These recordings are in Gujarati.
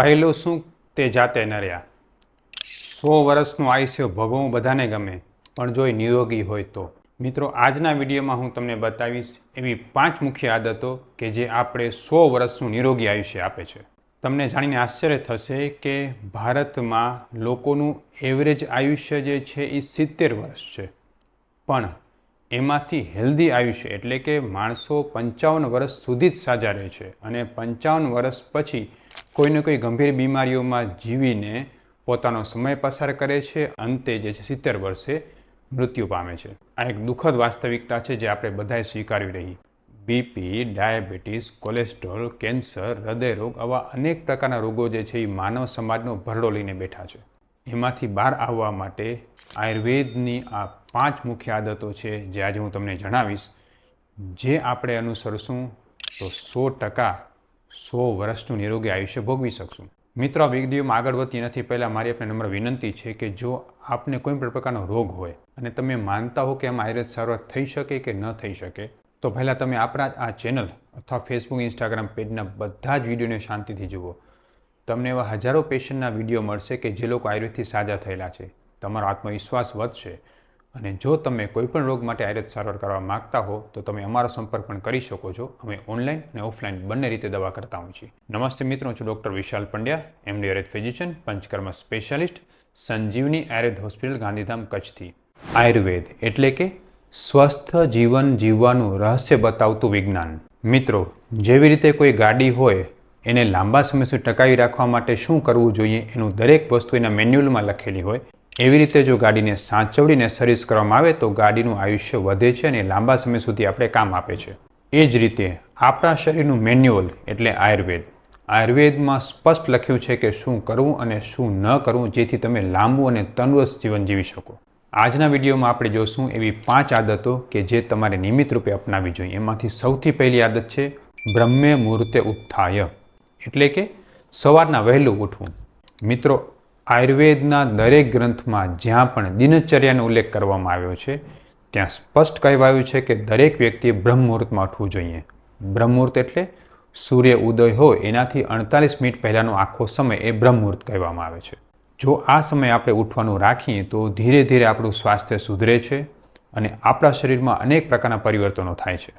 પહેલું શું તે જાતે ન રહ્યા. સો વર્ષનું આયુષ્ય ભોગવવું બધાને ગમે, પણ જો એ નિરોગી હોય તો. મિત્રો, આજના વિડીયોમાં હું તમને બતાવીશ એવી પાંચ મુખ્ય આદતો કે જે આપણે સો વર્ષનું નિરોગી આયુષ્ય આપે છે. તમને જાણીને આશ્ચર્ય થશે કે ભારતમાં લોકોનું એવરેજ આયુષ્ય જે છે એ સિત્તેર વર્ષ છે. પણ એમાંથી હેલ્ધી આયુષ્ય એટલે કે માણસો પંચાવન વર્ષ સુધી જ સાજા રહે છે અને પંચાવન વર્ષ પછી કોઈને કોઈ ગંભીર બીમારીઓમાં જીવીને પોતાનો સમય પસાર કરે છે, અંતે જે છે સિત્તેર વર્ષે મૃત્યુ પામે છે. આ એક દુઃખદ વાસ્તવિકતા છે જે આપણે બધાએ સ્વીકારવી રહી. બીપી, ડાયાબિટીસ, કોલેસ્ટ્રોલ, કેન્સર હૃદયરોગ આવા અનેક પ્રકારના રોગો જે છે એ માનવ સમાજનો ભરડો લઈને બેઠા છે. એમાંથી બહાર આવવા માટે આયુર્વેદની આ પાંચ મુખ્ય આદતો છે જે આજે હું તમને જણાવીશ. જે આપણે અનુસરશું તો સો ટકા સો વર્ષનું નિરોગી આયુષ્ય ભોગવી શકશું. મિત્રો, આ આગળ વધતી નથી. પહેલાં મારી આપણે નમ્ર વિનંતી છે કે જો આપને કોઈ પણ પ્રકારનો રોગ હોય અને તમે માનતા હો કે એમાં આયુર્વેદ સારવાર થઈ શકે કે ન થઈ શકે, તો પહેલાં તમે આપણા આ ચેનલ અથવા ફેસબુક ઇન્સ્ટાગ્રામ પેજના બધા જ વિડીયોને શાંતિથી જુઓ. તમને એવા હજારો પેશન્ટના વીડિયો મળશે કે જે લોકો આયુર્વેદથી સાજા થયેલા છે. તમારો આત્મવિશ્વાસ વધશે. અને જો તમે કોઈપણ રોગ માટે આયુર્વેદ સારવાર કરવા માગતા હો, તો તમે અમારો સંપર્ક પણ કરી શકો છો. અમે ઓનલાઈન અને ઓફલાઈન બંને રીતે દવા કરતા હોઈએ છીએ. નમસ્તે મિત્રો છું doctor Vishal Pandya MD Ayurveda physician, Panchakarma specialist, Sanjivani Ayurveda hospital, Gandhidham, કચ્છથી. આયુર્વેદ એટલે કે સ્વસ્થ જીવન જીવવાનું રહસ્ય બતાવતું વિજ્ઞાન. મિત્રો, જેવી રીતે કોઈ ગાડી હોય, એને લાંબા સમય સુધી ટકાવી રાખવા માટે શું કરવું જોઈએ એનું દરેક વસ્તુ એના મેન્યુઅલમાં લખેલી હોય એવી રીતે જો ગાડીને સાચવડીને સર્વિસ કરવામાં આવે તો ગાડીનું આયુષ્ય વધે છે અને લાંબા સમય સુધી આપણે કામ આપે છે. એ જ રીતે આપણા શરીરનું મેન્યુઅલ એટલે આયુર્વેદ. આયુર્વેદમાં સ્પષ્ટ લખ્યું છે કે શું કરવું અને શું ન કરવું જેથી તમે લાંબુ અને તંદુરસ્ત જીવન જીવી શકો. આજના વિડીયોમાં આપણે જોશું એવી પાંચ આદતો કે જે તમારે નિયમિત રૂપે અપનાવવી જોઈએ. એમાંથી સૌથી પહેલી આદત છે બ્રહ્મે મુહૂર્તે ઉત્થાય. એટલે કે સવારના વહેલું ઉઠવું. મિત્રો આયુર્વેદના દરેક ગ્રંથમાં જ્યાં પણ દિનચર્યાનો ઉલ્લેખ કરવામાં આવ્યો છે, ત્યાં સ્પષ્ટ કહેવાયું છે કે દરેક વ્યક્તિએ બ્રહ્મ મુહૂર્તમાં ઉઠવું જોઈએ. બ્રહ્મ મુહૂર્ત એટલે સૂર્ય ઉદય હોય, એનાથી અડતાલીસ મિનિટ પહેલાંનો આખો સમય એ બ્રહ્મ મુહૂર્ત કહેવામાં આવે છે. જો આ સમય આપણે ઉઠવાનું રાખીએ, તો ધીરે ધીરે આપણું સ્વાસ્થ્ય સુધરે છે અને આપણા શરીરમાં અનેક પ્રકારના પરિવર્તનો થાય છે.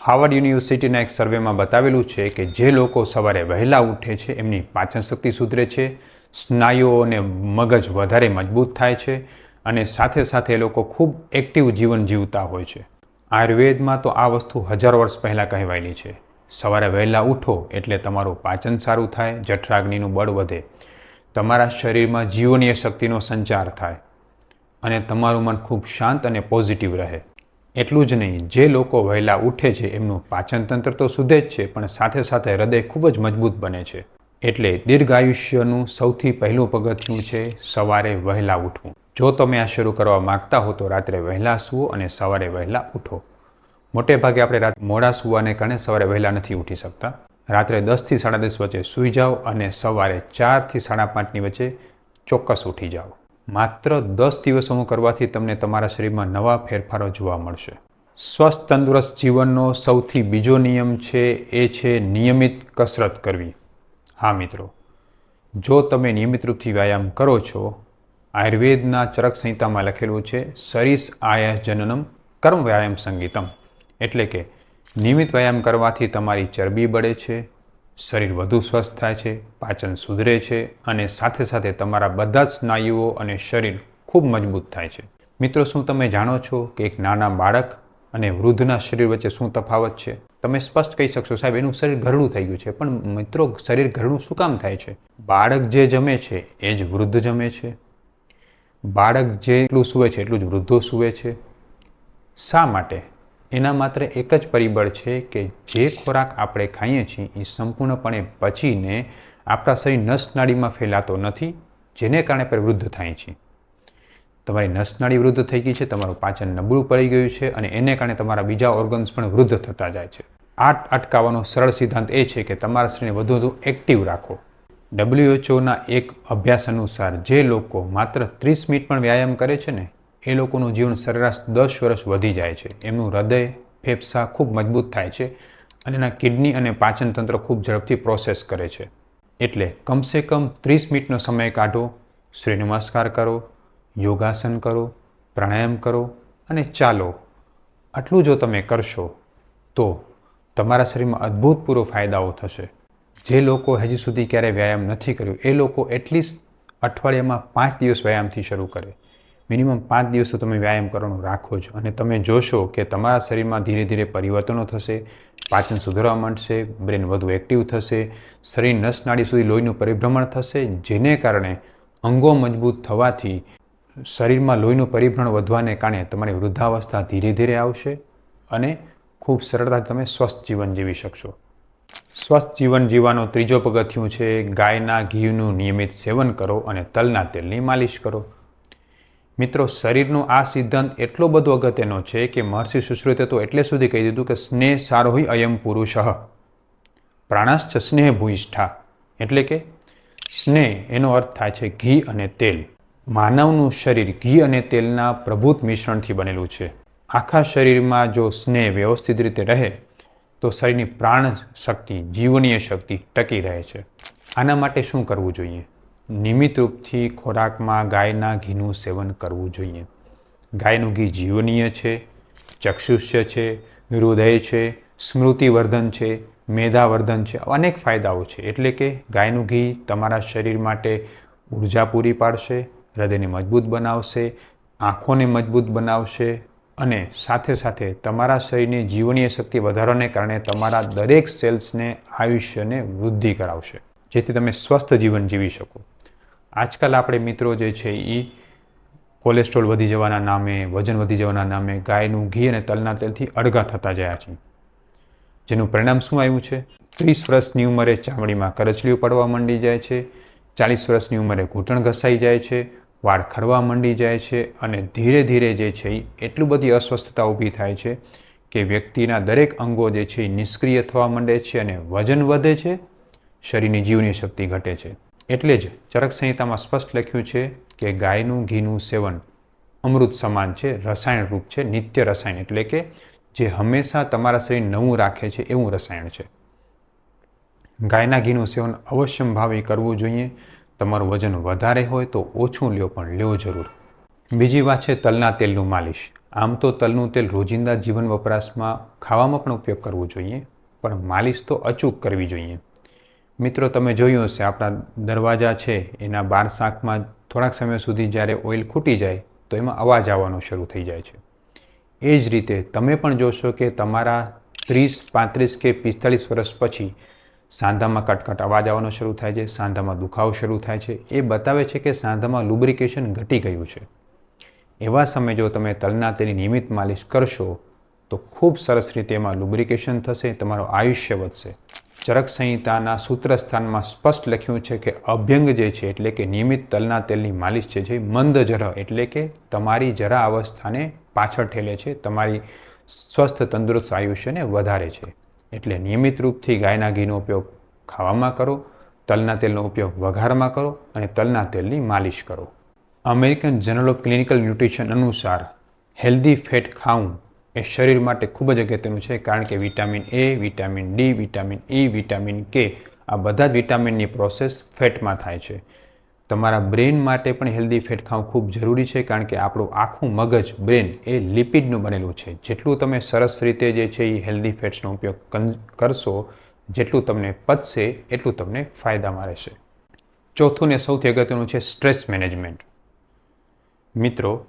હાર્વર્ડ યુનિવર્સિટીના એક સર્વેમાં બતાવેલું છે કે જે લોકો સવારે વહેલા ઉઠે છે, એમની પાચન શક્તિ સુધરે છે સ્નાયુઓ અને મગજ વધારે મજબૂત થાય છે અને સાથે સાથે એ લોકો ખૂબ એક્ટિવ જીવન જીવતા હોય છે. આયુર્વેદમાં તો આ વસ્તુ હજારો વર્ષ પહેલાં કહેવાયેલી છે. સવારે વહેલા ઉઠો એટલે તમારું પાચન સારું થાય, જઠરાગ્નિનું બળ વધે. તમારા શરીરમાં જીવનીય શક્તિનો સંચાર થાય અને તમારું મન ખૂબ શાંત અને પોઝિટિવ રહે. એટલું જ નહીં, જે લોકો વહેલા ઉઠે છે એમનું પાચનતંત્ર તો સુધે જ છે, પણ સાથે સાથે હૃદય ખૂબ જ મજબૂત બને છે. એટલે દીર્ઘાયુષ્યનું સૌથી પહેલું પગથિયું છે સવારે વહેલા ઉઠવું. જો તમે આ શરૂ કરવા માગતા હો તો રાત્રે વહેલા સૂવો અને સવારે વહેલા ઉઠો. મોટે ભાગે આપણે રાત મોડા સૂવાને કારણે સવારે વહેલા નથી ઉઠી શકતા. રાત્રે દસથી સાડા દસ વચ્ચે સૂઈ જાઓ અને સવારે ચારથી સાડા પાંચની વચ્ચે ચોક્કસ ઉઠી જાઓ. માત્ર દસ દિવસોનું કરવાથી તમને તમારા શરીરમાં નવા ફેરફારો જોવા મળશે. સ્વસ્થ તંદુરસ્ત જીવનનો સૌથી બીજો નિયમ છે, એ છે નિયમિત કસરત કરવી. હા, મિત્રો. જો તમે નિયમિત રૂપથી વ્યાયામ કરો છો, આયુર્વેદના ચરક સંહિતામાં લખેલું છે, સરીસ આય જનનમ કર્મ વ્યાયામ સંગીતમ. એટલે કે નિયમિત વ્યાયામ કરવાથી તમારી ચરબી બળે છે, શરીર વધુ સ્વસ્થ થાય છે, પાચન સુધરે છે અને સાથે સાથે તમારા બધા જ સ્નાયુઓ અને શરીર ખૂબ મજબૂત થાય છે. મિત્રો, શું તમે જાણો છો કે એક નાના બાળક અને વૃદ્ધના શરીર વચ્ચે શું તફાવત છે? તમે સ્પષ્ટ કહી શકશો, સાહેબ, એનું શરીર ઘરડું થઈ ગયું છે. પણ મિત્રો, શરીર ઘરડું શું કામ થાય છે? બાળક જે જમે છે, એ જ વૃદ્ધ જમે છે. બાળક જેટલું સૂવે છે, એટલું જ વૃદ્ધો સૂવે છે. શા માટે? એના માત્ર એક જ પરિબળ છે કે જે ખોરાક આપણે ખાઈએ છીએ, એ સંપૂર્ણપણે પચીને આપણા શરીર નસનાળીમાં ફેલાતો નથી, જેને કારણે આપણે વૃદ્ધ થાય છે તમારી નસનાળી વૃદ્ધ થઈ ગઈ છે, તમારું પાચન નબળું પડી ગયું છે અને એને કારણે તમારા બીજા ઓર્ગન્સ પણ વૃદ્ધ થતા જાય છે. આ અટકાવવાનો સરળ સિદ્ધાંત એ છે કે તમારા શરીરને વધુ વધુ એક્ટિવ રાખો. ડબ્લ્યુએચઓના એક અભ્યાસ અનુસાર જે લોકો માત્ર ત્રીસ મિનિટ પણ વ્યાયામ કરે છે ને, એ લોકોનું જીવન સરેરાશ દસ વર્ષ વધી જાય છે. એમનું હૃદય, ફેફસા ખૂબ મજબૂત થાય છે અને એના કિડની અને પાચનતંત્ર ખૂબ ઝડપથી પ્રોસેસ કરે છે. એટલે કમસે કમ ત્રીસ મિનિટનો સમય કાઢો સૂર્ય નમસ્કાર કરો, યોગાસન કરો, પ્રાણાયામ કરો અને ચાલો. આટલું જો તમે કરશો તો તમારા શરીરમાં અદ્ભુતપૂર્વ ફાયદાઓ થશે. જે લોકો હજી સુધી ક્યારેય વ્યાયામ નથી કર્યું, એ લોકો એટલીસ્ટ અઠવાડિયામાં પાંચ દિવસ વ્યાયામથી શરૂ કરે. મિનિમમ પાંચ દિવસ તો તમે વ્યાયામ કરવાનું રાખો જ. અને તમે જોશો કે તમારા શરીરમાં ધીરે ધીરે પરિવર્તનો થશે, પાચન સુધરવા માંડશે, બ્રેન વધુ એક્ટિવ થશે, શરીર નસ નાડી સુધી લોહીનું પરિભ્રમણ થશે, જેને કારણે અંગો મજબૂત થવાથી શરીરમાં લોહીનું પરિભ્રમણ વધવાને કારણે તમારી વૃદ્ધાવસ્થા ધીરે ધીરે આવશે અને ખૂબ સરળતાથી તમે સ્વસ્થ જીવન જીવી શકશો. સ્વસ્થ જીવન જીવવાનો ત્રીજો પગથિયું છે, ગાયના ઘીનું નિયમિત સેવન કરો અને તલના તેલની માલિશ કરો. મિત્રો, શરીરનો આ સિદ્ધાંત એટલો બધો અગત્યનો છે કે મહર્ષિ સુશ્રુતે તો એટલે સુધી કહી દીધું કે સ્નેહ સારો હોય અયમ પુરુષ. પ્રાણાશ્ચ સ્નેહ ભૂયિષ્ઠા. એટલે કે સ્નેહ, એનો અર્થ થાય છે ઘી અને તેલ. માનવનું શરીર ઘી અને તેલના પ્રભુત મિશ્રણથી બનેલું છે. આખા શરીરમાં જો સ્નેહ વ્યવસ્થિત રીતે રહે, તો શરીરની પ્રાણ શક્તિ જીવનીય શક્તિ ટકી રહે છે. આના માટે શું કરવું જોઈએ? નિયમિત રૂપથી ખોરાકમાં ગાયના ઘીનું સેવન કરવું જોઈએ. ગાયનું ઘી જીવનીય છે, ચક્ષુષ્ય છે, હૃદય છે, સ્મૃતિવર્ધન છે, મેધાવર્ધન છે, અનેક ફાયદાઓ છે. એટલે કે ગાયનું ઘી તમારા શરીર માટે ઊર્જા પૂરી પાડશે, હૃદયને મજબૂત બનાવશે, આંખોને મજબૂત બનાવશે અને સાથે સાથે તમારા શરીરની જીવનીય શક્તિ વધારવાને કારણે તમારા દરેક સેલ્સને આયુષ્યને વૃદ્ધિ કરાવશે, જેથી તમે સ્વસ્થ જીવન જીવી શકો. આજકાલ આપણે મિત્રો જે છે એ કોલેસ્ટ્રોલ વધી જવાના નામે, વજન વધી જવાના નામે, ગાયનું ઘી અને તલના તેલથી અડગા થતા જયા છે. જેનું પરિણામ શું આવ્યું છે? ત્રીસ વર્ષની ઉંમરે ચામડીમાં કરચલીઓ પડવા માંડી જાય છે, ચાલીસ વર્ષની ઉંમરે ઘૂંટણ ઘસાઈ જાય છે વાળ ખરવા માંડી જાય છે અને ધીરે ધીરે જે છે એટલું બધી અસ્વસ્થતા ઊભી થાય છે કે વ્યક્તિના દરેક અંગો જે છે એ નિષ્ક્રિય થવા માંડે છે અને વજન વધે છે, શરીરની જીવની શક્તિ ઘટે છે. એટલે જ ચરક સંહિતામાં સ્પષ્ટ લખ્યું છે કે ગાયનું ઘીનું સેવન અમૃત સમાન છે, રસાયણ રૂપ છે, નિત્ય રસાયણ એટલે કે જે હંમેશા તમારા શરીર નવું રાખે છે એવું રસાયણ છે. ગાયના ઘીનું સેવન અવશ્યમ ભાવે કરવું જોઈએ તમારું વજન વધારે હોય તો ઓછું લ્યો, પણ લ્યો જરૂર. બીજી વાત છે તલના તેલનું માલિશ. આમ તો તલનું તેલ રોજિંદા જીવન વપરાશમાં ખાવામાં પણ ઉપયોગ કરવો જોઈએ, પણ માલિશ તો અચૂક કરવી જોઈએ. મિત્રો, તમે જોયું હશે, આપણા દરવાજા છે, એના બાર શાકમાં થોડાક સમય સુધી જ્યારે ઓઇલ ખૂટી જાય, તો એમાં અવાજ આવવાનો શરૂ થઈ જાય છે. એ જ રીતે તમે પણ જોશો કે તમારા ત્રીસ પાંત્રીસ કે પિસ્તાળીસ વર્ષ પછી સાંધામાં કટકટ અવાજ આવવાનો શરૂ થાય છે, સાંધામાં દુખાવો શરૂ થાય છે. એ બતાવે છે કે સાંધામાં લુબ્રિકેશન ઘટી ગયું છે. એવા સમયે જો તમે તલના તેની નિયમિત માલિશ કરશો, તો ખૂબ સરસ રીતે એમાં લુબ્રિકેશન થશે, તમારું આયુષ્ય વધશે. ચરક સંહિતાના સૂત્ર સ્થાનમાં સ્પષ્ટ લખ્યું છે કે અભ્યંગ જે છે, એટલે કે નિયમિત તલના તેલની માલિશ છે, જે મંદ જરા, એટલે કે તમારી જરા અવસ્થાને પાછળ ઠેલે છે, તમારી સ્વસ્થ તંદુરસ્ત આયુષ્યને વધારે છે. એટલે નિયમિત રૂપથી ગાયના ઘીનો ઉપયોગ ખાવામાં કરો, તલના તેલનો ઉપયોગ વઘારમાં કરો અને તલના તેલની માલિશ કરો. American journal of clinical nutrition અનુસાર હેલ્ધી ફેટ ખાવું એ શરીર માટે ખૂબ જ અગત્યનું છે, કારણ કે vitamin A, vitamin D, vitamin E, vitamin K આ બધા જ વિટામિનની પ્રોસેસ ફેટમાં થાય છે. તમારા બ્રેન માટે પણ હેલ્ધી ફેટ ખાવું ખૂબ જરૂરી છે, કારણ કે આપણું આખું મગજ બ્રેન એ લિપિડનું બનેલું છે. જેટલું તમે સરસ રીતે જે છે એ હેલ્ધી ફેટ્સનો ઉપયોગ કરશો, જેટલું તમને પચશે, એટલું તમને ફાયદામાં રહેશે. ચોથું ને સૌથી અગત્યનું છે સ્ટ્રેસ મેનેજમેન્ટ. મિત્રો,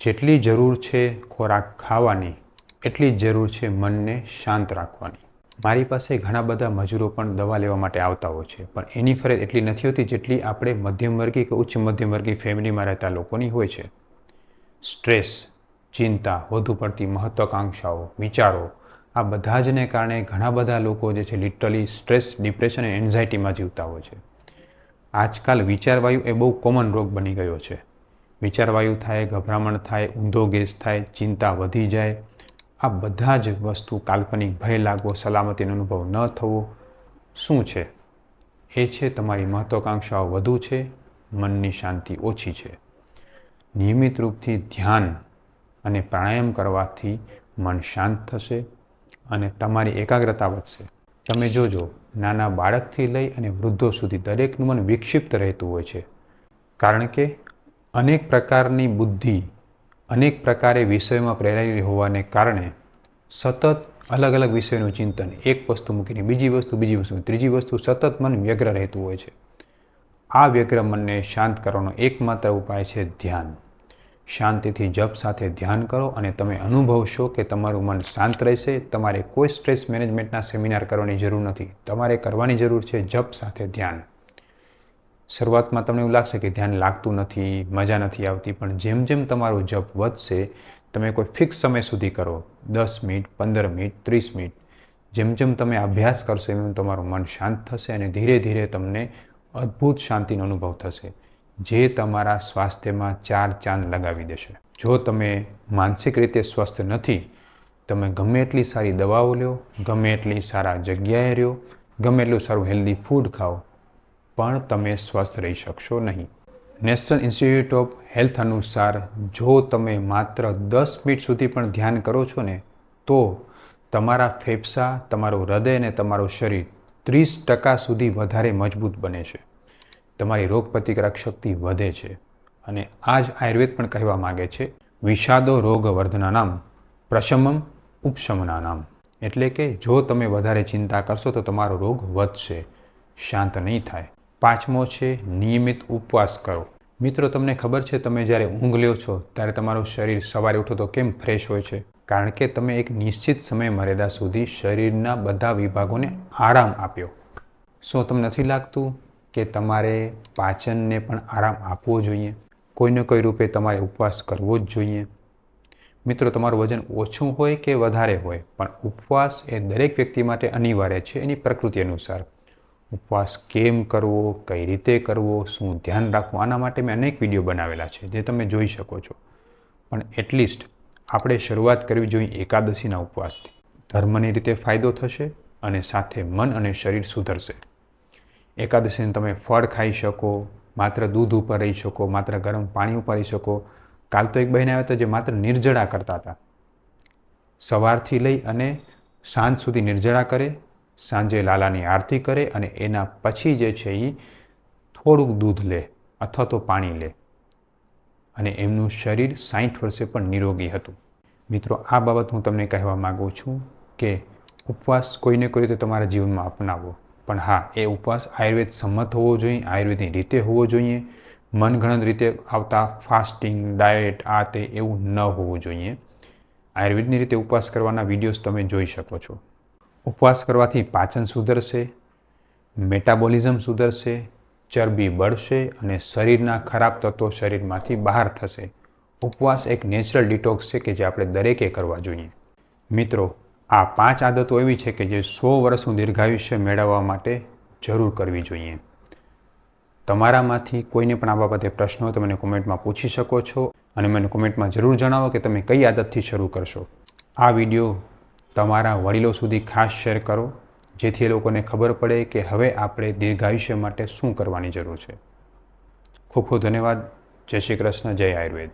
જેટલી જરૂર છે ખોરાક ખાવાની, એટલી જરૂર છે મનને શાંત રાખવાની. મારી પાસે ઘણા બધા મજૂરો પણ દવા લેવા માટે આવતા હોય છે, પણ એની ફરજ એટલી નથી હોતી જેટલી આપણે મધ્યમવર્ગી કે ઉચ્ચ મધ્યમવર્ગી ફેમિલીમાં રહેતા લોકોની હોય છે. સ્ટ્રેસ, ચિંતા, વધુ પડતી મહત્વાકાંક્ષાઓ, વિચારો, આ બધા જને કારણે ઘણા બધા લોકો જે છે લિટરલી સ્ટ્રેસ, ડિપ્રેશન અને એન્ઝાયટીમાં જીવતા હોય છે. આજકાલ વિચારવાયુ એ બહુ કોમન રોગ બની ગયો છે. વિચારવાયુ થાય, ગભરામણ થાય, ઊંધો ગેસ થાય, ચિંતા વધી જાય આ બધા જ વસ્તુ કાલ્પનિક ભય લાગવો, સલામતીનો અનુભવ ન થવો, શું છે? એ છે તમારી મહત્વાકાંક્ષાઓ વધુ છે, મનની શાંતિ ઓછી છે. નિયમિત રૂપથી ધ્યાન અને પ્રાણાયામ કરવાથી મન શાંત થશે અને તમારી એકાગ્રતા વધશે. તમે જોજો, નાના બાળકથી લઈ અને વૃદ્ધો સુધી દરેકનું મન વિક્ષિપ્ત રહેતું હોય છે. કારણ કે અનેક પ્રકારની બુદ્ધિ અનેક પ્રકારે વિષયોમાં પ્રેરાયેલી હોવાને કારણે સતત અલગ અલગ વિષયનું ચિંતન, એક વસ્તુ મૂકીને બીજી વસ્તુ બીજી વસ્તુ ત્રીજી વસ્તુ સતત મન વ્યગ્ર રહેતું હોય છે. આ વ્યગ્ર મનને શાંત કરવાનો એકમાત્ર ઉપાય છે ધ્યાન. શાંતિથી જપ સાથે ધ્યાન કરો અને તમે અનુભવશો કે તમારું મન શાંત રહેશે. તમારે કોઈ સ્ટ્રેસ મેનેજમેન્ટના સેમિનાર કરવાની જરૂર નથી. તમારે કરવાની જરૂર છે જપ સાથે ધ્યાન. શરૂઆતમાં તમને એવું લાગશે કે ધ્યાન લાગતું નથી, મજા નથી આવતી, પણ જેમ જેમ તમારું જપ વધશે, તમે કોઈ ફિક્સ સમય સુધી કરો, દસ મિનિટ, પંદર મિનિટ, ત્રીસ મિનિટ, જેમ જેમ તમે અભ્યાસ કરશો એમ તમારું મન શાંત થશે અને ધીરે ધીરે તમને અદ્ભુત શાંતિનો અનુભવ થશે, જે તમારા સ્વાસ્થ્યમાં ચાર ચાંદ લગાવી દેશે. જો તમે માનસિક રીતે સ્વસ્થ નથી, તમે ગમે એટલી સારી દવાઓ લો, ગમે એટલી સારા જગ્યાએ રહ્યો, ગમે એટલું સારું હેલ્ધી ફૂડ ખાઓ પણ તમે સ્વસ્થ રહી શકશો નહીં. નેશનલ ઇન્સ્ટિટ્યૂટ ઓફ હેલ્થ અનુસાર, જો તમે માત્ર દસ મિનિટ સુધી પણ ધ્યાન કરો છો ને, તો તમારા ફેફસા, તમારું હૃદય અને તમારું શરીર ત્રીસ ટકા સુધી વધારે મજબૂત બને છે. તમારી રોગપ્રતિકારક શક્તિ વધે છે અને આ જ આયુર્વેદ પણ કહેવા માગે છે, વિષાદો રોગવર્ધના નામ, પ્રશમમ ઉપશમનાનામ એટલે કે જો તમે વધારે ચિંતા કરશો તો તમારો રોગ વધશે, શાંત નહીં થાય. પાંચમો છે, નિયમિત ઉપવાસ કરો. મિત્રો, તમને ખબર છે, તમે જ્યારે ઊંઘ લ્યો છો, ત્યારે તમારું શરીર સવારે ઉઠો તો કેમ ફ્રેશ હોય છે? કારણ કે તમે એક નિશ્ચિત સમય મર્યાદા સુધી શરીરના બધા વિભાગોને આરામ આપ્યો. શું તમને નથી લાગતું કે તમારે પાચનને પણ આરામ આપવો જોઈએ? કોઈને કોઈ રૂપે તમારે ઉપવાસ કરવો જ જોઈએ. મિત્રો, તમારું વજન ઓછું હોય કે વધારે હોય? પણ ઉપવાસ એ દરેક વ્યક્તિ માટે અનિવાર્ય છે, એની પ્રકૃતિ અનુસાર. ઉપવાસ કેમ કરવો, કઈ રીતે કરવો, શું ધ્યાન રાખવું, આના માટે મેં અનેક વીડિયો બનાવેલા છે, જે તમે જોઈ શકો છો. પણ એટલીસ્ટ આપણે શરૂઆત કરવી જોઈએ એકાદશીના ઉપવાસથી. ધર્મની રીતે ફાયદો થશે અને સાથે મન અને શરીર સુધરશે. એકાદશીને તમે ફળ ખાઈ શકો, માત્ર દૂધ ઉપર રહી શકો, માત્ર ગરમ પાણી ઉપર રહી શકો. કાલ તો એક બહેન આવ્યા હતા જે માત્ર નિર્જળા કરતા હતા. સવારથી લઈ અને સાંજ સુધી નિર્જળા કરે સાંજે લાલાની આરતી કરે અને એના પછી જે છે એ થોડુંક દૂધ લે, અથવા તો પાણી લે. અને એમનું શરીર સાઠ વર્ષે પણ નિરોગી હતું. મિત્રો, આ બાબત હું તમને કહેવા માગું છું કે ઉપવાસ કોઈને કોઈ રીતે તમારા જીવનમાં અપનાવો પણ હા, એ ઉપવાસ આયુર્વેદ સંમત હોવો જોઈએ, આયુર્વેદની રીતે હોવો જોઈએ, મનગણત રીતે આવતા ફાસ્ટિંગ, ડાયટ, આ તે એવું ન હોવું જોઈએ. આયુર્વેદની રીતે ઉપવાસ કરવાના વિડીયોઝ તમે જોઈ શકો છો. ઉપવાસ કરવાથી પાચન સુધરશે મેટાબોલિઝમ સુધરશે, ચરબી બળશે અને શરીરના ખરાબ તત્વો શરીરમાંથી બહાર થશે. ઉપવાસ એક નેચરલ ડિટોક્સ છે કે જે આપણે દરેકે કરવા જોઈએ. મિત્રો, આ પાંચ આદતો એવી છે કે જે સો વર્ષનું દીર્ઘાયુષ્ય મેળવવા માટે જરૂર કરવી જોઈએ. તમારામાંથી કોઈને પણ આ બાબતે પ્રશ્નો હોય તો મને કોમેન્ટમાં પૂછી શકો છો અને મને કોમેન્ટમાં જરૂર જણાવો કે તમે કઈ આદતથી શરૂ કરશો. આ વીડિયો તમારા વડીલો સુધી ખાસ શેર કરો, જેથી એ લોકોને ખબર પડે કે હવે આપણે દીર્ઘાયુષ્ય માટે શું કરવાની જરૂર છે. ખૂબ ખૂબ ધન્યવાદ. જય શ્રી કૃષ્ણ. જય આયુર્વેદ.